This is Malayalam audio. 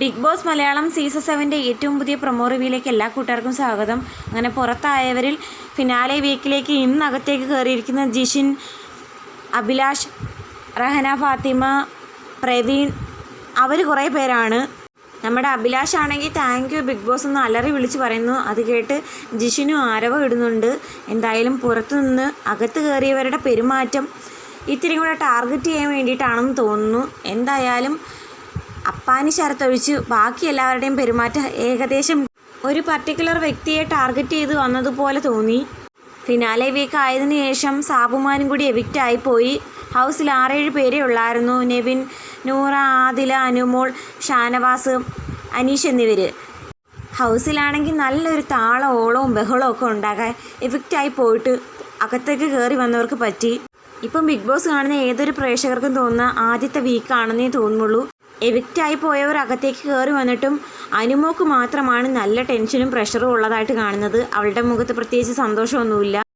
ബിഗ് ബോസ് മലയാളം സീസൺ സെവന്റെ ഏറ്റവും പുതിയ പ്രൊമോ റിവ്യൂയിലേക്ക് എല്ലാ കൂട്ടുകാർക്കും സ്വാഗതം. അങ്ങനെ പുറത്തായവരിൽ ഫിനാലെ വീക്കിലേക്ക് ഇന്നകത്തേക്ക് കയറിയിരിക്കുന്ന ജിഷിൻ അഭിലാഷ് റഹന ഫാത്തിമ പ്രവീൺ അവർ കുറേ പേരാണ്. നമ്മുടെ അഭിലാഷ് ആണെങ്കിൽ താങ്ക് യു ബിഗ് ബോസ് എന്ന് അലറി വിളിച്ച് പറയുന്നു. അത് കേട്ട് ജിഷിനും ആരവം ഇടുന്നുണ്ട്. എന്തായാലും പുറത്തു നിന്ന് അകത്ത് കയറിയവരുടെ പെരുമാറ്റം ഇത്തിരി കൂടെ ടാർഗറ്റ് ചെയ്യാൻ വേണ്ടിയിട്ടാണെന്ന് തോന്നുന്നു. എന്തായാലും അപ്പാനി ശരത്തൊഴിച്ച് ബാക്കി എല്ലാവരുടെയും പെരുമാറ്റം ഏകദേശം ഒരു പർട്ടിക്കുലർ വ്യക്തിയെ ടാർഗറ്റ് ചെയ്ത് വന്നതുപോലെ തോന്നി. ഫിനാലെ വീക്ക് ആയതിനു ശേഷം സാബുമാനും കൂടി എവിക്റ്റ് ആയിപ്പോയി ഹൗസിൽ ആറേഴ് പേരേ ഉള്ളായിരുന്നു. നെവിൻ നൂറ ആദില അനുമോൾ ഷാനവാസ് അനീഷ് എന്നിവർ ഹൗസിലാണെങ്കിൽ നല്ലൊരു താളം ഓളവും ബഹളവും ഒക്കെ ഉണ്ടാകാൻ എഫക്റ്റായി പോയിട്ട് അകത്തേക്ക് കയറി വന്നവർക്ക് പറ്റി. ഇപ്പം ബിഗ് ബോസ് കാണുന്ന ഏതൊരു പ്രേക്ഷകർക്കും തോന്നുന്ന ആദ്യത്തെ വീക്കാണെന്നേ തോന്നുള്ളൂ എവിക്റ്റായി പോയവർ അകത്തേക്ക് കയറി വന്നിട്ടും അനുമോക്ക് മാത്രമാണ് നല്ല ടെൻഷനും പ്രഷറും ഉള്ളതായിട്ട് കാണുന്നത്. അവളുടെ മുഖത്ത് പ്രത്യേകിച്ച് സന്തോഷമൊന്നുമില്ല.